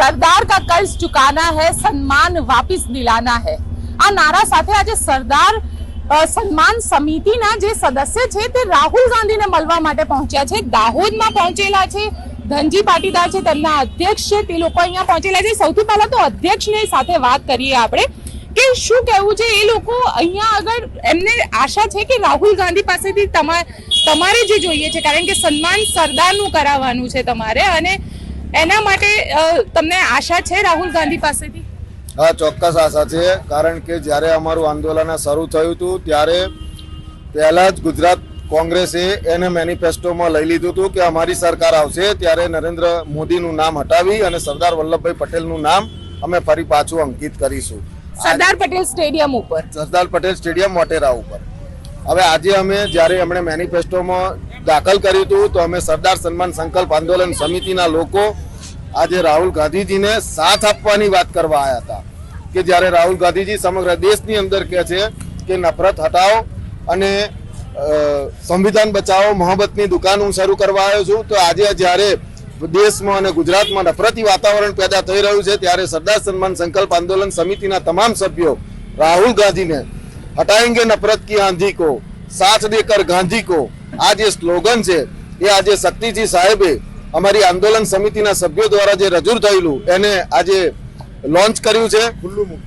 સરદાર કા કર્જ ચુકાના હૈ, સન્માન વાપિસ દિલાના હૈ. આ નારા સાથે આજે સરદાર સન્માન સમિતિના જે સદસ્ય છે તે રાહુલ ગાંધીને મળવા માટે પહોંચ્યા છે. દાહોદમાં પહોંચેલા છે, ધનજી પાટીદાર છે, તેમના અધ્યક્ષ છે, તે લોકો અહીંયા પહોંચેલા છે. સૌથી પહેલા તો અધ્યક્ષને સાથે વાત કરીએ આપણે કે શું કહેવું છે, એ લોકો અહીંયા આગળ એમને આશા છે કે રાહુલ ગાંધી પાસેથી તમારે જે જોઈએ છે, કારણ કે સન્માન સરદારનું કરાવવાનું છે તમારે અને એના માટે તમને આશા છે રાહુલ ગાંધી પાસેથી? હા ચોક્કસ આશા છે. કારણ કે જ્યારે અમારું આંદોલન શરૂ થયું હતું ત્યારે પહેલા જ ગુજરાત કોંગ્રેસે એને મેનિફેસ્ટોમાં લઈ લીધું હતું કે અમારી સરકાર આવશે ત્યારે નરેન્દ્ર મોદીનું નામ હટાવી અને સરદાર વલ્લભભાઈ પટેલનું નામ અમે ફરી પાછું અંકિત કરીશું. સરદાર પટેલ સ્ટેડિયમ ઉપર? સરદાર પટેલ સ્ટેડિયમ મોટેરા ઉપર. હવે આજે અમે જ્યારે એમણે મેનિફેસ્ટોમાં દાખલ કર્યું હતું. તો અમે સરદાર સન્માન સંકલ્પ આંદોલન સમિતિના લોકો આજે રાહુલ ગાંધીજીને સાથ આપવાની વાત કરવા આવ્યા હતા. કે જ્યારે રાહુલ ગાંધીજી સમગ્ર દેશની અંદર કહે છે કે નફરત હટાવો અને સંવિધાન બચાવો મોહબ્બતની દુકાન હું શરૂ કરવા આવ્યો છું. તો આજે જ્યારે દેશમાં અને ગુજરાતમાં નફરતી વાતાવરણ પેદા થઈ રહ્યું છે, ત્યારે સરદાર સન્માન સંકલ્પ આંદોલન સમિતિના તમામ સભ્યો રાહુલ ગાંધીને હટાએંગે નફરત કી આંધી કો, સાથ દેકર ગાંધી કો આ જે સ્લોગન છે એ આજે શક્તિજી સાહેબે અમારી આંદોલન સમિતિના સભ્યો દ્વારા જે રજૂ થયેલું એને આજે લોન્ચ કર્યું છે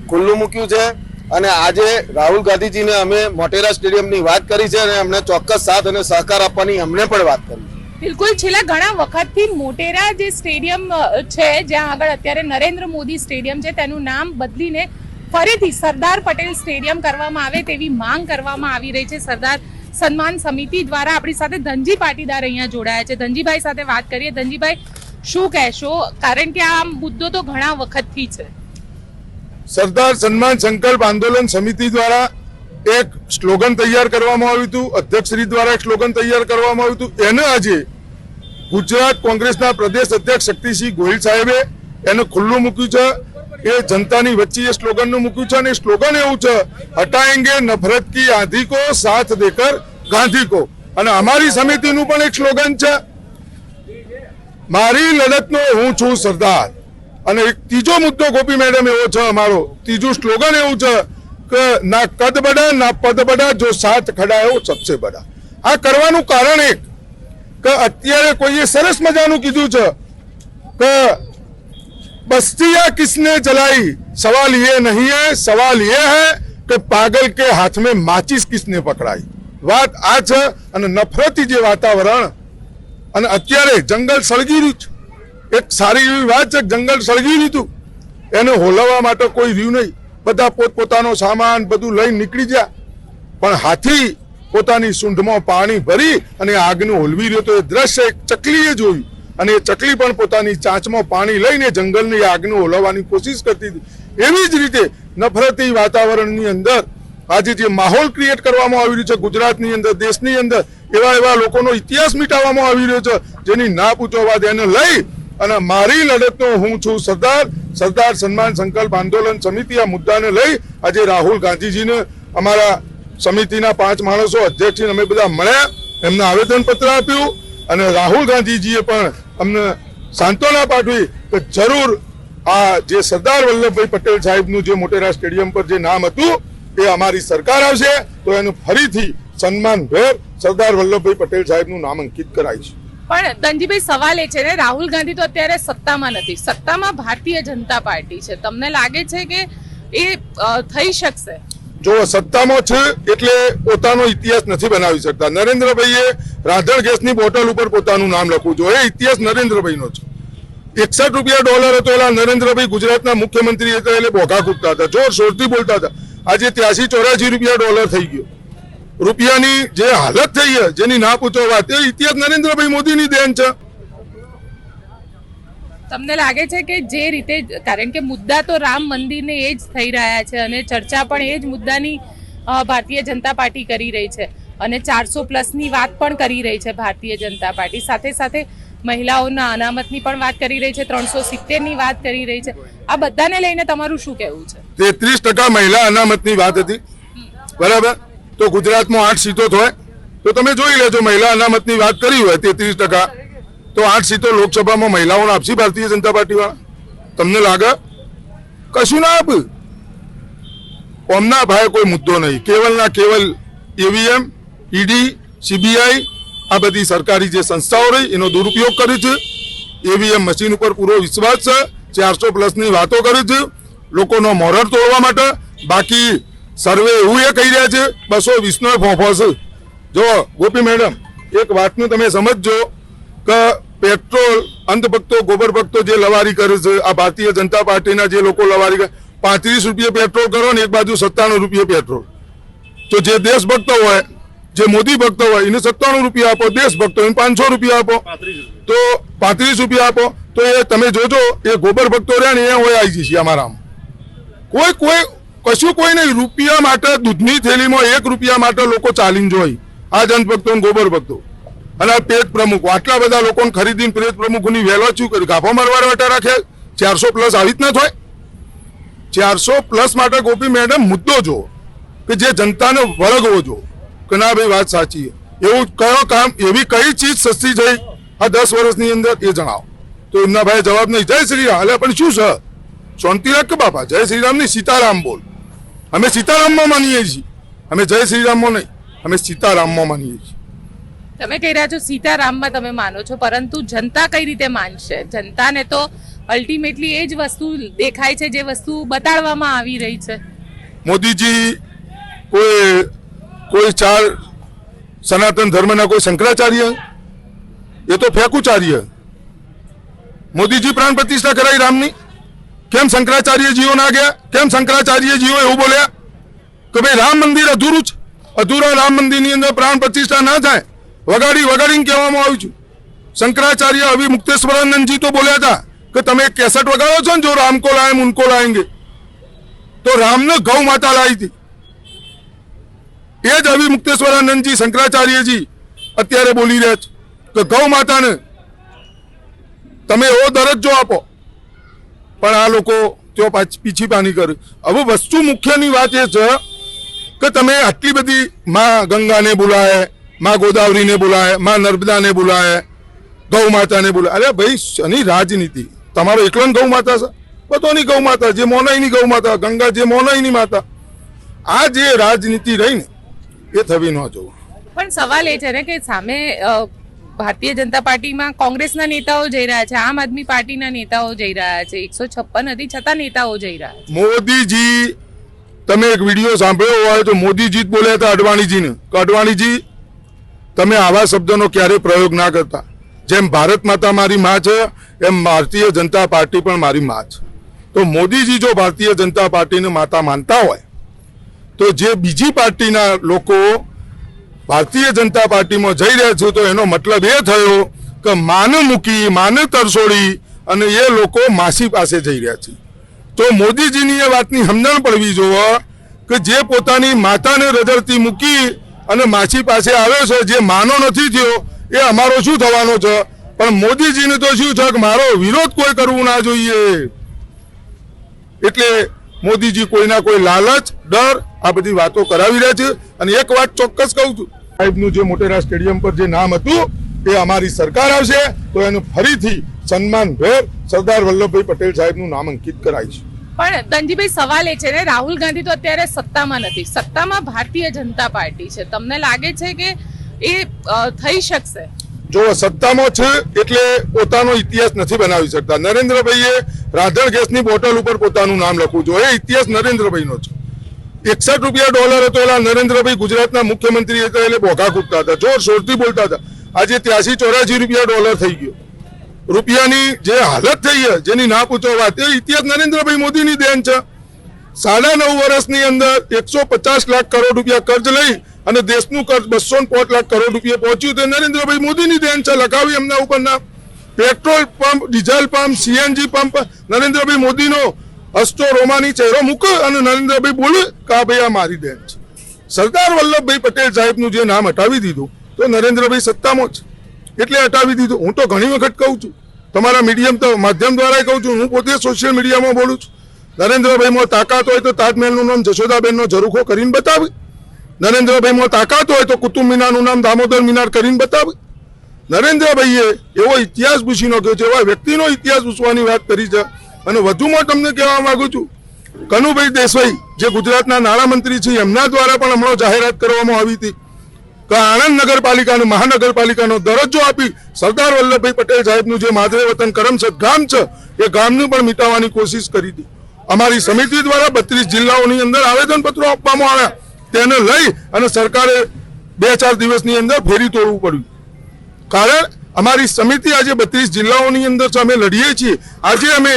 ખુલ્લું મૂક્યું. છે. અને આજે રાહુલ ગાંધીજીને અમે મોટેરા સ્ટેડિયમની વાત કરી છે અને અમને ચોક્કસ સાથ અને સહકાર આપવાની અમને પણ વાત કરી બિલકુલ છેલ્લા ઘણા વખતથી મોટેરા જે સ્ટેડિયમ છે જ્યાં આગળ અત્યારે નરેન્દ્ર મોદી સ્ટેડિયમ છે તેનું નામ બદલીને ફરીથી સરદાર પટેલ સ્ટેડિયમ કરવામાં આવે તેવી માંગ કરવામાં આવી રહી છે. સરદાર સન્માન સમિતિ દ્વારા આપણી સાથે ધનજી પાટીદાર અહીંયા જોડાયા છે. ધનજીભાઈ સાથે વાત કરીએ. ધનજીભાઈ, શું કહેશો? કારણ કે આ મુદ્દો તો ઘણા વખતથી છે. સરદાર સન્માન સંકલ્પ આંદોલન સમિતિ દ્વારા એક સ્લોગન તૈયાર કરવામાં આવ્યું હતું. અધ્યક્ષશ્રી દ્વારા એક સ્લોગન તૈયાર કરવામાં આવ્યું હતું. એને આજે ગુજરાત કોંગ્રેસના પ્રદેશ અધ્યક્ષ શક્તિસિંહ ગોહિલ સાહેબે એને ખુલ્લું મૂક્યું છે. એ જનતાની વચ્ચે એ સ્લોગનનું મૂક્યું છે અને સ્લોગન એવું છે હટાએંગે નફરત કી આંધી કો, સાથ દેકર ગાંધી કો. અને અમારી સમિતિનું પણ એક સ્લોગન છે, મારી લડતનો હું છું સરદાર. અને એક ત્રીજો મુદ્દો ગોપી મેડમ એવો છે અમારો, ત્રીજું સ્લોગન એવું છે કે, ના કદ બડા, ના પદ બડા, જો સાથ ખડા હે સબસે બડા. આ કરવાનું કારણ એક, કે અત્યારે કોઈએ સરસ મજાનું કીધું છે કે बस्तियां किसने जलाई? सवाल ये नहीं है, सवाल ये है કે પાગલ કે હાથમે માચીસ કિસને પકડાઈ વાત આ છે અને નફરતી જે વાતાવરણ અને અત્યારે જંગલ સળગી રહ્યું છે. એક સારી એવી વાત છે જંગલ સળગી રહ્યું હતું. એને હોલવવા માટે કોઈ રહ્યું નહીં. બધા પોતપોતાનો સામાન બધું લઈને નીકળી ગયા. પણ હાથી પોતાની સૂંઢમાં પાણી ભરી અને આગને હોલવી રહ્યો તો એ દ્રશ્ય એક ચકલીએ જોયું. અને ચકલી પણ પોતાની ચાંચમાં પાણી લઈને જંગલની આગને ઓલવવાની કોશિશ કરતી હતી. એવી જ રીતે નફરતી વાતાવરણની અંદર આજે જે માહોલ ક્રિએટ કરવામાં આવી રહ્યું છે, ગુજરાતની અંદર, દેશની અંદર, એવા એવા લોકોનો ઇતિહાસ મિટાવવામાં આવી રહ્યો છે, જેની ના પૂછો વાત એને લઈ અને મારી લડતનો હું છું સરદાર સરદાર સન્માન સંકલ્પ આંદોલન સમિતિ આ મુદ્દાને લઈ આજે રાહુલ ગાંધીજીને અમારા સમિતિના પાંચ માણસો અધ્યક્ષને અમે બધા મળ્યા, એમને આવેદનપત્ર આપ્યું અને રાહુલ ગાંધીજીએ પણ અમને સાંત્વના પાઠવી કે જરૂર આ જે સરદાર વલ્લભભાઈ પટેલ સાહેબનું જે મોટેરા સ્ટેડિયમ પર જે નામ હતું, એ અમારી સરકાર આવશે, તો એનું ફરીથી સન્માનભેર સરદાર વલ્લભભાઈ પટેલ સાહેબનું નામ અંકિત કરાય છે. પણ ધનજીભાઈ, સવાલ એ છે ને, રાહુલ ગાંધી તો અત્યારે સત્તામાં નથી. સત્તામાં ભારતીય જનતા પાર્ટી છે. તમને લાગે છે કે એ થઈ શકશે? જો સત્તામાં છે એટલે પોતાનો ઇતિહાસ નથી બનાવી શકતા. નરેન્દ્રભાઈએ રાધણ ગેસની બોટલ ઉપર પોતાનું નામ લખવું જોઈએ. એ ઇતિહાસ નરેન્દ્રભાઈનો છે. એકસઠ રૂપિયા ડોલર હતો એલા નરેન્દ્રભાઈ ગુજરાતના મુખ્યમંત્રી હતા એટલે બોઘા કૂદતા હતા. જોર શોરથી બોલતા હતા. આજે ત્યાંસી ચોરાસી રૂપિયા ડોલર થઈ ગયો. રૂપિયાની જે હાલત થઈ છે, જેની ના પૂછો વાત, એ ઇતિહાસ નરેન્દ્રભાઈ મોદીની દેન છે. તમને લાગે છે કે જે રીતે કારણ કે મુદ્દા તો રામ મંદિરને એ જ થઈ રહ્યા છે અને ચર્ચા પણ એ જ મુદ્દાની ભારતીય જનતા પાર્ટી કરી રહી છે અને ચારસો પ્લસની વાત પણ કરી રહી છે ભારતીય જનતા પાર્ટી. સાથે સાથે મહિલાઓના અનામતની પણ વાત કરી રહી છે, ત્રણસો સિત્તેરની વાત કરી રહી છે. આ બધાને લઈને તમારું શું કહેવું છે? તેત્રીસ ટકા મહિલા અનામતની વાત હતી. બરાબર? તો ગુજરાતમાં આઠ સીટો થાય. તો તમે જોઈ લેજો, મહિલા અનામતની વાત કરી હોય તેત્રીસ ટકા. તો આઠ સીટો લોકસભામાં મહિલાઓને આપશે ભારતીય જનતા પાર્ટી તમને લાગે? કશું ના આપ. ઓમના ભાઈ કોઈ મુદ્દો નહીં. કેવલ ના કેવલ એવીએમ ઈડી, સીબીઆઈ, આ બધી સરકારી જે સંસ્થાઓ રહી, એનો દુરુપયોગ કરે છે. એવીએમ મશીન ઉપર પૂરો વિશ્વાસ છે. ચારસો પ્લસની વાતો કરે છે. લોકોનો મોરર તોડવા માટે બાકી સર્વે એવું એ કહી રહ્યા છે, બસો વીસનો ફોફો છે. જો ગોપી મેડમ, એક વાતનું તમે સમજજો કે પેટ્રોલ અંધભક્તો ગોબર ભક્તો જે લવારી કરે છે આ ભારતીય જનતા પાર્ટીના જે લોકો લવારી કરે પાંત્રીસ રૂપિયા પેટ્રોલ કરો ને એક બાજુ સત્તાણું રૂપિયા પેટ્રોલ. તો જે દેશભક્તો હોય જે મોદી ભક્તો હોય એને સત્તાણું રૂપિયા આપો દેશભક્તો એને પાંચસો રૂપિયા આપો. તો પાંત્રીસ રૂપિયા આપો. તો એ તમે જોજો એ ગોબર ભક્તો રહ્યા ને એ હોય આવી જશે અમારામાં. કોઈ કોઈ કશું કોઈ નહીં રૂપિયા માટે દૂધની થેલીમાં એક રૂપિયા માટે લોકો ચાલીને જોઈ આ જનભક્તો ગોબર ભક્તો અને પેટ પ્રમુખ, આટલા બધા લોકોને ખરીદીને પેટ પ્રમુખોની વહેલો શું કર્યું ગાફો મારવા માટે રાખે? ચારસો પ્લસ આવી જ ન થાય? ચારસો પ્લસ માટે ગોપી મેડમ મુદ્દો જો કે જે જનતાને વળગવો જો કે ના ભાઈ વાત સાચી એવું કયો કામ, એવી કઈ ચીજ સસ્તી થઈ? આ દસ વર્ષની અંદર એ જણાવો. તો એમના ભાઈ જવાબ નહીં. જય શ્રી રામ. પણ શું છે? શાંતિ રાખ કે બાપા? જય શ્રી રામ નહીં સીતારામ બોલ. અમે સીતારામમાં માનીએ છીએ. અમે જય શ્રી રામમાં નહીં. અમે સીતારામમાં માનીએ છીએ. તમે કહી રહ્યા છો સીતારામમાં તમે માનો છો, પરંતુ જનતા કઈ રીતે માનશે? જનતાને તો અલ્ટિમેટલી એ જ વસ્તુ દેખાય છે જે વસ્તુ બતાડવામાં આવી રહી છે. મોદીજી, કોઈ કોઈ ચાર સનાતન ધર્મના કોઈ શંકરાચાર્ય? એ તો ફેકુચાર્ય. મોદીજી પ્રાણ પ્રતિષ્ઠા કરાઈ રામની? કેમ શંકરાચાર્યજીઓ ના ગયા? કેમ શંકરાચાર્યજીઓ એવું બોલ્યા? કે ભાઈ રામ મંદિર અધૂરું છે અધૂરા રામ મંદિરની અંદર પ્રાણ પ્રતિષ્ઠા ના થાય. વગાડી વગાડીને કહેવામાં આવ્યું છે. શંકરાચાર્ય અભિ મુક્તેશ્વરાનંદજી તો બોલ્યા હતા કે તમે કેસેટ વગાડો છો ને જો રામ કો લાયે ઉनको લાયંગે? તો રામને ગૌ માતા લાવી હતી. એ જ અભિ મુક્તેશ્વરાનંદજી શંકરાચાર્યજી અત્યારે બોલી રહ્યા છે કે ગૌ માતાને તમે એવો દરજ્જો આપો. પણ આ લોકો તેઓ પીછી પાની કરે. હવે વસ્તુ મુખ્યની વાત એ છે કે તમે આટલી બધી માં ગંગાને બોલાય માં ગોદાવરીને બોલાયમાં નર્મદાને બોલાય ગૌ માતાને બોલાય અરે ભાઈ શની રાજનીતિ. તમારો એકલો ગૌ માતા છે? બધોની ગૌ માતા જે મોનાઈની ગૌ માતા ગંગા જે મોનાઈની માતા. આ જે રાજનીતિ રહી ને એ થવી ન જોવું. પણ સવાલ એ છે ને કે સામે ભારતીય જનતા પાર્ટીમાં કોંગ્રેસના નેતાઓ જઈ રહ્યા છે આમ આદમી પાર્ટીના નેતાઓ જઈ રહ્યા છે એકસો છપ્પન હતી છતાં નેતાઓ જઈ રહ્યા છે. મોદીજી તમે એક વીડિયો સાંભળ્યો હોય તો મોદીજી જ બોલ્યા હતા અડવાણીજીને. કે અડવાણીજી તમે આવા શબ્દોનો ક્યારે પ્રયોગ ના કરતા. જેમ ભારત માતા મારી માં છે, એમ ભારતીય જનતા પાર્ટી પણ મારી માં છે. તો મોદીજી જો ભારતીય જનતા પાર્ટીને માતા માનતા હોય, તો જે બીજી પાર્ટીના લોકો ભારતીય જનતા પાર્ટીમાં જઈ રહ્યા છે, તો એનો મતલબ એ થયો કે માન મૂકી, માન તરસોડી અને એ લોકો માસી પાસે જઈ રહ્યા છે. તો મોદીજીની એ વાતની સમજણ પડવી જોવા કે જે પોતાની માતાને રજરતી મૂકી અને માછી પાસે આવ્યો છે, જે માનો નથી થયો, એ અમારો શું થવાનો છે? પણ મોદીજીને તો શું છે કે મારો વિરોધ કોઈ કરવું ના જોઈએ. એટલે મોદીજી કોઈના કોઈ લાલચ, ડર, આ બધી વાતો કરાવી રહ્યા છે. અને એક વાત ચોક્કસ કહું છું. સાહેબનું જે મોટેરા સ્ટેડિયમ પર જે નામ હતું, એ અમારી સરકાર આવશે, તો એનું ફરીથી સન્માન ભેર સરદાર વલ્લભભાઈ પટેલ સાહેબનું નામ કરાય છે પણ ધનજીભાઈ સવાલ એ છે ને, રાહુલ ગાંધી તો અત્યારે સત્તામાં નથી. સત્તામાં ભારતીય જનતા પાર્ટી છે. તમને લાગે છે કે એ થઈ શકશે? જો સત્તામાં છે એટલે પોતાનો ઇતિહાસ નથી બનાવી શકતા. નરેન્દ્રભાઈએ રાધણ ગેસની બોટલ ઉપર પોતાનું નામ લખવું જોઈએ. ઇતિહાસ નરેન્દ્રભાઈનો છે. એકસઠ રૂપિયા ડોલર હતો એલા નરેન્દ્રભાઈ ગુજરાતના મુખ્યમંત્રી હતા એટલે બોઘા કૂદતા હતા. જોર શોરથી બોલતા હતા. આજે ત્યાંસી ચોરાસી રૂપિયા ડોલર થઈ ગયો. રૂપિયાની જે હાલત થઈ છે, જેની ના પૂછો વાત, એ ઇતિહાસ નરેન્દ્રભાઈ મોદીની દેન છે. સાડા નવ વર્ષની અંદર એકસો લાખ કરોડ રૂપિયા કર્જ લઈ અને દેશનું કર્જ બસો લાખ કરોડ રૂપિયા પહોંચ્યું તે નરેન્દ્રભાઈ મોદીની દેન છે લખાવી એમના ઉપરના. Petrol pump, diesel pump, CNG pump, Narendrabhai મોદીનો હસ્તો રોમાની ચહેરો મૂકો અને નરેન્દ્રભાઈ બોલે કે આ ભાઈ આ મારી દેન છે. સરદાર વલ્લભભાઈ પટેલ સાહેબનું જે નામ હટાવી દીધું, તો નરેન્દ્રભાઈ સત્તામાં જ. એટલે હટાવી દીધું. હું તો ઘણી વખત કહું છું. તમારા મીડિયમ તો માધ્યમ દ્વારા કહું છું. હું પોતે સોશિયલ મીડિયામાં બોલું છું. નરેન્દ્રભાઈમાં તાકાત હોય તો તાજમહેલનું નામ જશોદાબેનનો ઝરૂખો કરીને બતાવે. નરેન્દ્રભાઈમાં તાકાત હોય તો કુતુબ મિનારનું નામ દામોદર મિનાર કરીને બતાવે. નરેન્દ્રભાઈએ એવો ઇતિહાસ પૂછીનો કહ્યો છે. એવા વ્યક્તિનો ઇતિહાસ પૂછવાની વાત કરી છે. અને વધુમાં તમને કહેવા માગું છું, કનુભાઈ દેસાઈ, જે ગુજરાતના નાણામંત્રી છે, એમના દ્વારા પણ હમણાં જાહેરાત કરવામાં આવી હતી. કે આણંદ નગરપાલિકાનો, મહાનગરપાલિકાનો દરજ્જો આપી સરદાર વલ્લભભાઈ પટેલ સાહેબનું જે માદરે વતન કરમસદ ગામ છે, એ ગામનું પણ મિટાવવાની કોશિશ કરી હતી. અમારી સમિતિ દ્વારા બત્રીસ જિલ્લાઓની અંદર આવેદનપત્રો આપવામાં આવ્યા. તેને લઈ અને સરકારે બે ચાર દિવસની અંદર ફેરી તોડવું પડ્યું. કારણ અમારી સમિતિ આજે બત્રીસ જિલ્લાઓની અંદર અમે લડીએ છીએ. આજે અમે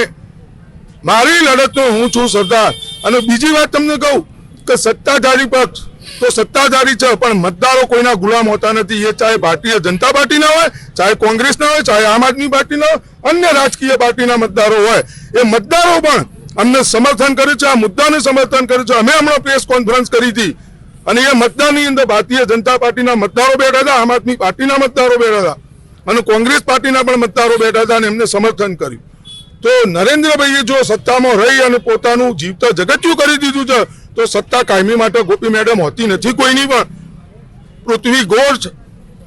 મારી લડતનો હું છું સરદાર. અને બીજી વાત તમને કહું કે સત્તાધારી પક્ષ તો સત્તાધારી છે, પણ મતદારો કોઈના ગુલામ હોતા નથી. એ ચાહે ભારતીય જનતા પાર્ટીના હોય, ચાહે કોંગ્રેસના હોય, ચાહે આમ આદમી પાર્ટીના હોય, અન્ય રાજકીય પાર્ટીના મતદારો હોય. એ મતદારો પણ અમને સમર્થન કરે છે, આ મુદ્દાને સમર્થન કરે છે. અમે હમણાં પ્રેસ કોન્ફરન્સ કરી હતી. અને એ મતદારની અંદર ભારતીય જનતા પાર્ટીના મતદારો બેઠા હતા, આમ આદમી પાર્ટીના મતદારો બેઠા હતા. અને કોંગ્રેસ પાર્ટીના પણ મતદારો બેઠા હતા અને એમને સમર્થન કર્યું. તો નરેન્દ્રભાઈએ જો સત્તામાં રહી અને પોતાનું જીવતા જગત્યું કરી દીધું છે તો સત્તા કાયમી માટે ગોપી મેડમ હોતી નથી કોઈની પણ. પૃથ્વી ગોળ છે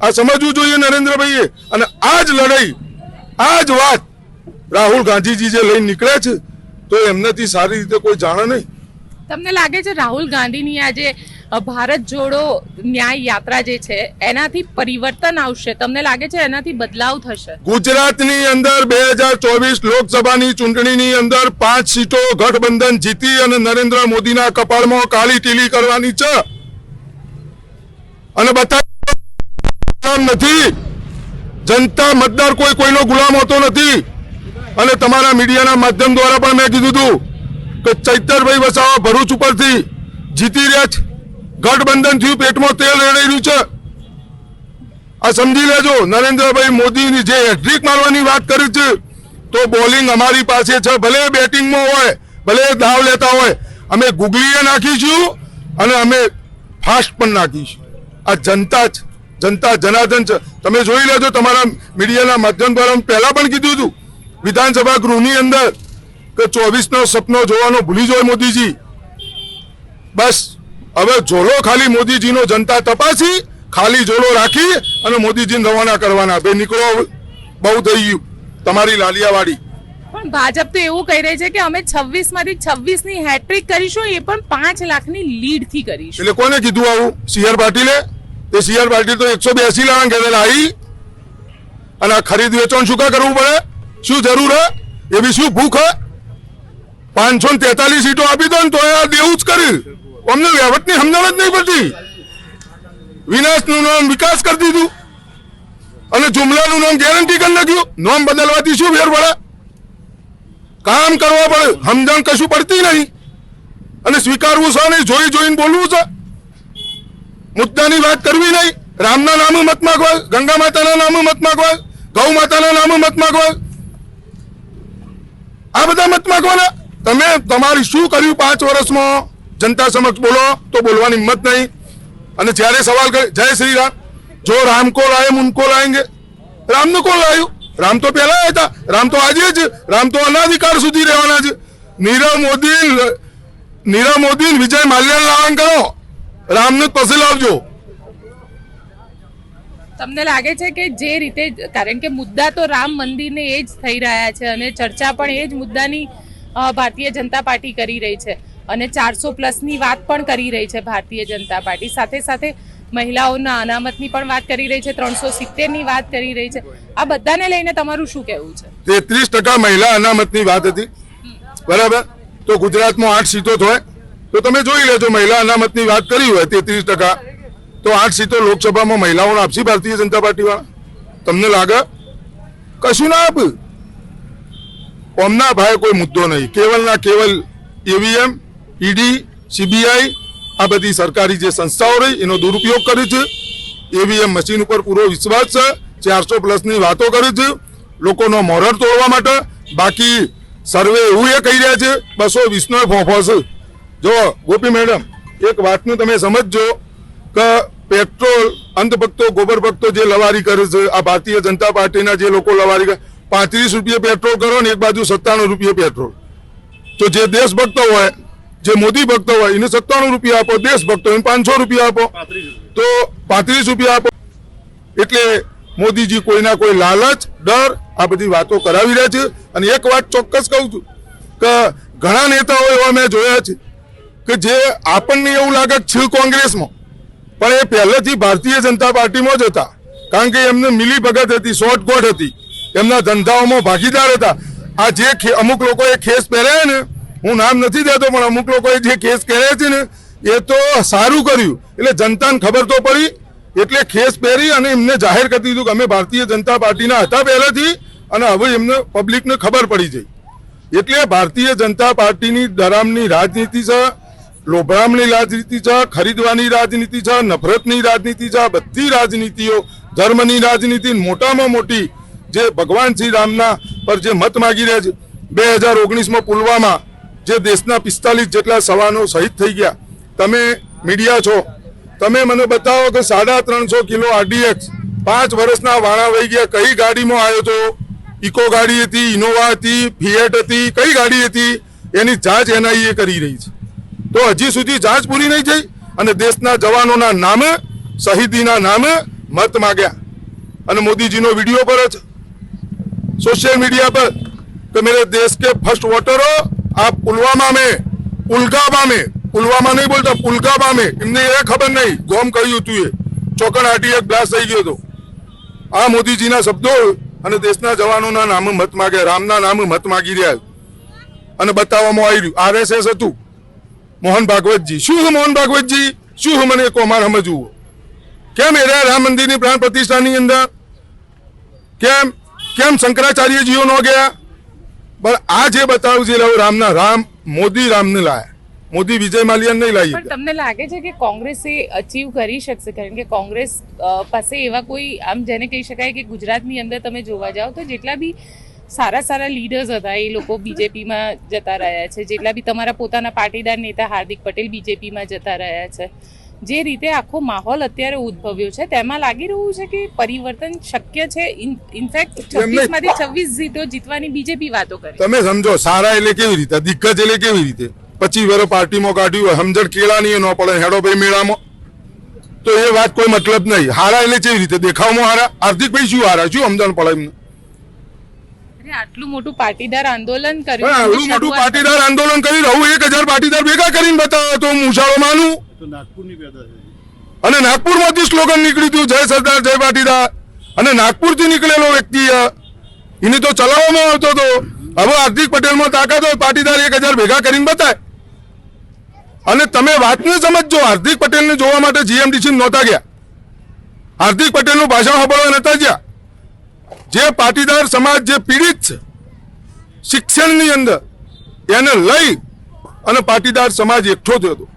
આ સમજવું જોઈએ નરેન્દ્રભાઈએ. અને આ જ લડાઈ આ જ વાત રાહુલ ગાંધીજી જે લઈને નીકળ્યા છે, તો એમનાથી સારી રીતે કોઈ જાણે નહીં. તમને લાગે છે રાહુલ ગાંધીની આ જે ભારત જોડો ન્યાય યાત્રા જે છે, એનાથી પરિવર્તન આવશે? તમને લાગે છે એનાથી બદલાવ થશે? ગુજરાતની અંદર બે હજાર ચોવીસ લોકસભાની ચૂંટણીની અંદર પાંચ સીટો ગઠબંધન જીતી અને નરેન્દ્ર મોદીના કપાળમાં કાળી ટીલી કરવાની છે. અને બતા નથી, જનતા મતદાર કોઈ કોઈનો ગુલામ હોતો નથી. અને તમારા મીડિયાના માધ્યમ દ્વારા પણ મેં કીધું હતું કે ચૈતરભાઈ વસાવા ભરૂચ ઉપરથી જીતી રહ્યા છે. ગઠબંધન થયું પેટમાં તેલ રેડાઈ છે. આ સમજી લેજો, નરેન્દ્રભાઈ મોદીની જે હેટ્રિક મારવાની વાત કરી છે, તો બોલિંગ અમારી પાસે છે. ભલે બેટિંગમાં હોય, ભલે દાવ લેતા હોય, અમે ગુગલીએ નાખીશું અને અમે ફાસ્ટ પણ નાખીશું. આ જનતા જ, જનતા જનાર્દન છે. તમે જોઈ લેજો, તમારા મીડિયાના માધ્યમ દ્વારા પહેલા પણ કીધું હતું, વિધાનસભા ગૃહની અંદર કે ચોવીસનો સપનો જોવાનો ભૂલી જાય મોદીજી. બસ હવે ઝોલો ખાલી મોદીજીનો જનતા તપાસી ખાલી ઝોલો રાખી અને મોદીજીને રવાના કરવાના. બે નીકળો બહુ થઈ ગયું. તમારી લાલિયાવાડી. પણ ભાજપ તો એવું કહી રહી છે કે અમે છવ્વીસમાંથી છવ્વીસની હેટ્રિક કરીશું એ પણ પાંચ લાખની લીડથી કરીશું. એટલે કોને કીધું આવું? સીઆર પાટીલે? એ સીઆર પાટીલ તો એકસો બેસી લાખ કહેલા આવી અને આ ખરીદ વેચાણ શું કરવું પડે? શું જરૂર હે? એ બી શું ભૂખ હે? પાંચસો ને તેતાલીસ સીટો આપી દો ને તો આ દેવું જ કર્યું અમને વહીવટની સમજણ જ નહીં પડતી. વિનાશનું નામ વિકાસ કરી દીધું. અને જુમલાનું નામ ગેરંટી કરી નાખ્યું. નામ બદલવાથી શું ફેર પડે? કામ કરવા પડે. સમજણ કશું પડતી નહીં. અને સ્વીકારવું છે નહીં, જોઈ જોઈને બોલવું છે. મુદ્દાની વાત કરવી નહીં. રામના નામે મત માગવા, ગંગા માતાના નામે મત માગવા, ગૌ માતાના નામે મત માગવા. આ બધા મત માગવાના. તમે તમારી શું કર્યું પાંચ વર્ષમાં? જનતા સમક્ષ બોલો, તો બોલવાની હિંમત નહીં. અને જ્યારે સવાલ કરે, જય શ્રી રામ. જો રામ કો લાયમ ઉનકો લાયંગે. રામનું કોણ લાયું? રામ તો પહેલા હતા. રામ તો આજે જ, રામ તો અનાધિકાર સુધી રહેવાના છે. નીરવ મોદી નીરવ મોદી વિજય માલ્યાને લાવણ કરો. રામને પછી લાવજો તમને લાગે છે કે જે રીતે, કારણ કે મુદ્દા તો રામ મંદિરને એ જ થઈ રહ્યા છે અને ચર્ચા પણ એ જ મુદ્દાની ભારતીય જનતા પાર્ટી કરી રહી છે અને ચારસો પ્લસની વાત પણ કરી રહી છે ભારતીય જનતા પાર્ટી. સાથે સાથે મહિલાઓના અનામતની પણ વાત કરી રહી છે, ત્રણસો સિત્તેરની વાત કરી રહી છે. આ બધાને લઈને તમારું શું કહેવું છે? તેત્રીસ ટકા મહિલા અનામતની વાત હતી. બરાબર? તો ગુજરાતમાં આઠ સીટો થાય. તો તમે જોઈ લેજો, મહિલા અનામતની વાત કરી હોય, તેત્રીસ ટકા. તો આઠ સીટો લોકસભામાં મહિલાઓને આપશે ભારતીય જનતા પાર્ટી વાળા તમને લાગે? કશું ના આપ? ઓમના ભાઈ કોઈ મુદ્દો નહીં. કેવલ ના કેવલ ઈવીએમ, ઈડી, સીબીઆઈ, આ બધી સરકારી જે સંસ્થાઓ રહી, એનો દુરુપયોગ કરે છે. ઈવીએમ મશીન ઉપર પૂરો વિશ્વાસ છે. ચારસો પ્લસની વાતો કરે છે. લોકોનો મોરર તોડવા માટે. બાકી સર્વે એવું એ કહી રહ્યા છે, બસો વીસનો ફોફો છે. જો ગોપી મેડમ, એક વાતનું તમે સમજજો કે પેટ્રોલ અંધભક્તો ગોબર ભક્તો જે લવારી કરે છે, આ ભારતીય જનતા પાર્ટીના જે લોકો લવારી કરે પાંત્રીસ રૂપિયા પેટ્રોલ કરો ને એક બાજુ સત્તાણું રૂપિયા પેટ્રોલ. તો જે દેશભક્તો હોય, જે મોદી ભક્તો હોય, એને સત્તાણું રૂપિયા આપો, દેશભક્તો એને પાંચસો રૂપિયા આપો. તો પાંત્રીસ રૂપિયા આપો. એટલે મોદીજી કોઈના કોઈ લાલચ, ડર, આ બધી વાતો કરાવી રહ્યા છે. અને એક વાત ચોક્કસ કહું છું, કે ઘણા નેતાઓ એવા મેં જોયા છે, કે જે આપણને એવું લાગે છે કોંગ્રેસમાં, પણ એ પહેલેથી ભારતીય જનતા પાર્ટીમાં જ હતા. કારણ કે એમને મિલી ભગત હતી, શોર્ટકોટ હતી. એમના ધંધાઓમાં ભાગીદાર હતા. આ જે અમુક લોકોએ ખેસ પહેર્યા ને, હું નામ નથી દેતો, પણ અમુક લોકોએ જે ખેસ પહેર્યા છે ને, એ તો સારું કર્યું. એટલે જનતાને ખબર તો પડી, એટલે ખેસ પહેરી અને એમને જાહેર કરી દીધું કે અમે ભારતીય જનતા પાર્ટીના હતા પહેલેથી, અને હવે એમને પબ્લિકને ખબર પડી જઈ એટલે ભારતીય જનતા પાર્ટીની ડરામની રાજનીતિ છે લોભરામની રાજનીતિ છે, ખરીદવાની રાજનીતિ છે, નફરતની રાજનીતિ છે બધી રાજનીતિઓ, ધર્મની રાજનીતિ મોટામાં મોટી જે ભગવાન શ્રી રામના પર જે મત માગી રહ્યા છે, બે હજાર ઓગણીસમાં પુલવામા જે દેશના પિસ્તાલીસ જેટલા સવાનો શહીદ થઈ ગયા. તમે મીડિયા છો. તમે મને બતાવો કે સાડા ત્રણસો કિલો આરડીએક્સ પાંચ વર્ષના વાણા વહી ગયા. કઈ ગાડીમાં આવ્યો તો? ઇકો ગાડી હતી, ઇનોવા હતી, ફિએટ હતી, કઈ ગાડી હતી? એની જાંચ એનઆઈએ કરી રહી છે. તો હજી સુધી જાંચ પૂરી નહીં થઈ અને દેશના જવાનોના નામે, શહીદીના નામે મત માગ્યા. અને મોદીજીનો વીડિયો પર જ सोशल मीडिया पर कि मेरे देश के फर्स्ट वोटर हो आप पुलवामा में पुलकाबा में पुलवामा नहीं बोलता पुलकाबा में એમને એ ખબર નહીં ગોમ કહ્યું હતું એ ચોકડાટી એક બ્લાસ્ટ થઈ ગયો હતો આ મોદીજીના શબ્દો અને દેશના જવાનોના નામે મત માગે રામના નામે મત માગી રહ્યા છે. અને બતાવવામાં આવી રહ્યું આરએસએસ હતું મોહન ભાગવતજી શું છે મોહન ભાગવતજી શું છે મને કોમાર સમજવું કેમ એ રહ્યા રામ મંદિરની પ્રાણ પ્રતિષ્ઠાની અંદર કેમ કેમ શંકરાચાર્યજીઓ ન ગયા પણ આ જે બતાવ્યું છે એવું રામના રામ મોદી રામને લાયા. મોદી વિજય માલિયા નહીં લાવી પણ તમને લાગે છે કે કોંગ્રેસ એ અચીવ કરી શકશે? કારણ કે કોંગ્રેસ પાસે એવા કોઈ આમ જેને કહી શકાય કે ગુજરાતની અંદર તમે જોવા જાઓ તો જેટલા બી સારા સારા લીડર્સ હતા એ લોકો બીજેપીમાં જતા રહ્યા છે. જેટલા બી તમારા પોતાના પાટીદાર નેતા હાર્દિક પટેલ બીજેપીમાં જતા રહ્યા છે. જે રીતે આખો માહોલ અત્યારે ઉદ્ભવ્યો છે તેમાં લાગી રહ્યું છે કે પરિવર્તન શક્ય છે? ઇનફેક્ટ છવ્વીસમાંથી છવ્વીસ સીટો જીતવાની બીજેપી વાતો કરે તમે સમજો સારા એટલે કેવી રીતે? દિગ્ગજ એટલે કેવી રીતે? પચીસ વર્ષ પાર્ટીમાં કાઢ્યું હોય સમજણ કેળાની ન પડે હેડો ભાઈ મેળામાં. તો એ વાત કોઈ મતલબ નહીં. હારા એટલે કેવી રીતે? દેખાવમાં હારા? હાર્દિકભાઈ શું હારા? શું સમજણ પડે એમને? આટલું મોટું પાટીદાર આંદોલન કર્યું આવડું મોટું પાટીદાર આંદોલન કરી રહું એક હજાર પાટીદાર ભેગા કરીને બતાવો તો હું ઉછાળો માનું. તો નાગપુરની પેદા અને નાગપુરમાંથી સ્લોગન નીકળ્યું હતું, જય સરદાર, જય પાટીદાર અને નાગપુરથી નીકળેલો વ્યક્તિ એને તો ચલાવવામાં આવતો હતો. હવે હાર્દિક પટેલમાં તાકાત હોય, પાટીદાર એક હજાર ભેગા કરીને બતાય. અને તમે વાતને સમજજો, હાર્દિક પટેલને જોવા માટે જીએમડીસી નહોતા ગયા. હાર્દિક પટેલનું ભાષણ સાંભળવા નતા ગયા. જે પાટીદાર સમાજ, જે પીડિત છે, શિક્ષણની અંદર, એને લઈ અને પાટીદાર સમાજ એકઠો થયો હતો.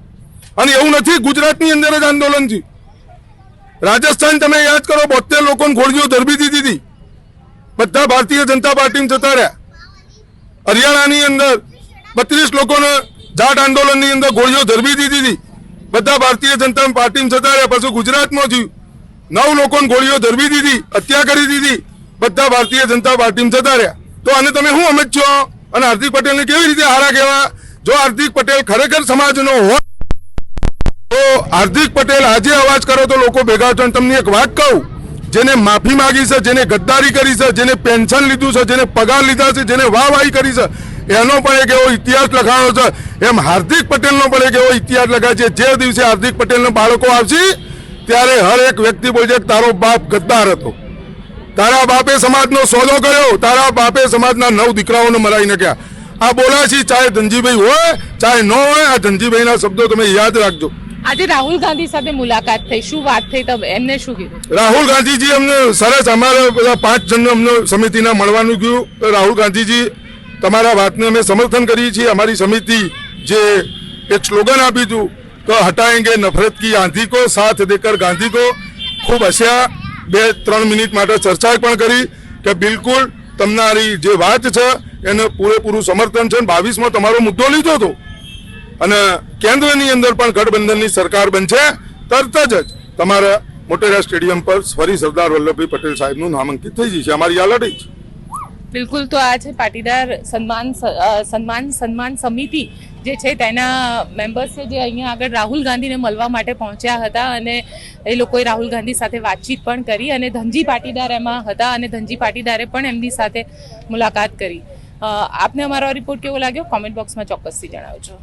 અને એવું નથી, ગુજરાતની અંદર જ આંદોલન થયું રાજસ્થાન તમે યાદ કરો બોતેર લોકોને ગોળીઓ ધરબી દીધી હતી. બધા ભારતીય જનતા પાર્ટીને જતા હરિયાણાની અંદર બત્રીસ લોકોને જાટ આંદોલનની અંદર ગોળીઓ ધરબી દીધી હતી. બધા ભારતીય જનતા પાર્ટીને જતા રહ્યા. પછી ગુજરાતમાં થયું. નવ લોકોને ગોળીઓ ધરબી દીધી, હત્યા કરી દીધી. બધા ભારતીય જનતા પાર્ટીમાં જતા રહ્યા. તો આને તમે શું સમજો અને હાર્દિક પટેલને કેવી રીતે હારા કહેવા? જો હાર્દિક પટેલ ખરેખર સમાજનો હોય તો હાર્દિક પટેલ આજે અવાજ કરો તો લોકો ભેગા થશે તમને એક વાત કહું. જેને માફી માગી છે, જેને ગદ્દારી કરી છે, જેને પેન્શન લીધું છે, જેને પગાર લીધા છે, જેને વાહવાહી કરી છે, એનો પણ એક એવો ઇતિહાસ લખાણો છે. એમ હાર્દિક પટેલનો પણ એક એવો ઇતિહાસ લખાય છે, જે દિવસે હાર્દિક પટેલના બાળકો આવશે, ત્યારે હર એક વ્યક્તિ બોલશે તારો બાપ ગદ્દાર હતો. તારા બાપે સમાજનો સોદો કર્યો, તારા બાપે સમાજના નવ દીકરાઓને મરાઈ નાખ્યા. આ બોલાશી ચાહે ધનજીભાઈ હોય, ચાહે ન હોય, આ ધનજીભાઈના શબ્દો તમે યાદ રાખજો. આજે રાહુલ ગાંધી સાથે મુલાકાત થઈ. શું વાત થઈ? તમે એમને શું કીધું? રાહુલ ગાંધીજી અમને સરસ અમારા બધા પાંચ જણને અમને સમિતિના મળવાનું કહ્યું તો રાહુલ ગાંધીજી, તમારા વાતને અમે સમર્થન કરીએ છીએ. અમારી સમિતિ જે એક સ્લોગન આપ્યું હતું, તો હટાએંગે નફરત કી આંધી કો, સાથ દેકર ગાંધી કો. ખૂબ હસ્યા, બે ત્રણ મિનિટ માટે ચર્ચા પણ કરી કે બિલકુલ તમારી જે વાત છે, એને પૂરેપૂરું સમર્થન છે. બાવીસમાં તમારો મુદ્દો લીધો હતો. અને કેન્દ્રની અંદર પણ ગઠબંધનની સરકાર બનશે. તરત જ તમારા મોટેરા સ્ટેડિયમ પર ફરી સરદાર વલ્લભભાઈ પટેલ સાહેબનું નામાંકિત થઈ જશે. અમારી આ લડાઈ છે. બિલકુલ, તો આ છે પાટીદાર સન્માન સન્માન સન્માન સમિતિ જે છે, તેના મેમ્બર્સ જે અહીંયા આગળ રાહુલ ગાંધીને મળવા માટે પહોંચ્યા હતા અને એ લોકોએ રાહુલ ગાંધી સાથે વાતચીત પણ કરી અને ધનજી પાટીદાર એમાં હતા અને ધનજી પાટીદારે પણ એમની સાથે મુલાકાત કરી. આપને અમારો રિપોર્ટ કેવો લાગ્યો? કોમેન્ટ બોક્સમાં ચોક્કસથી જણાવજો.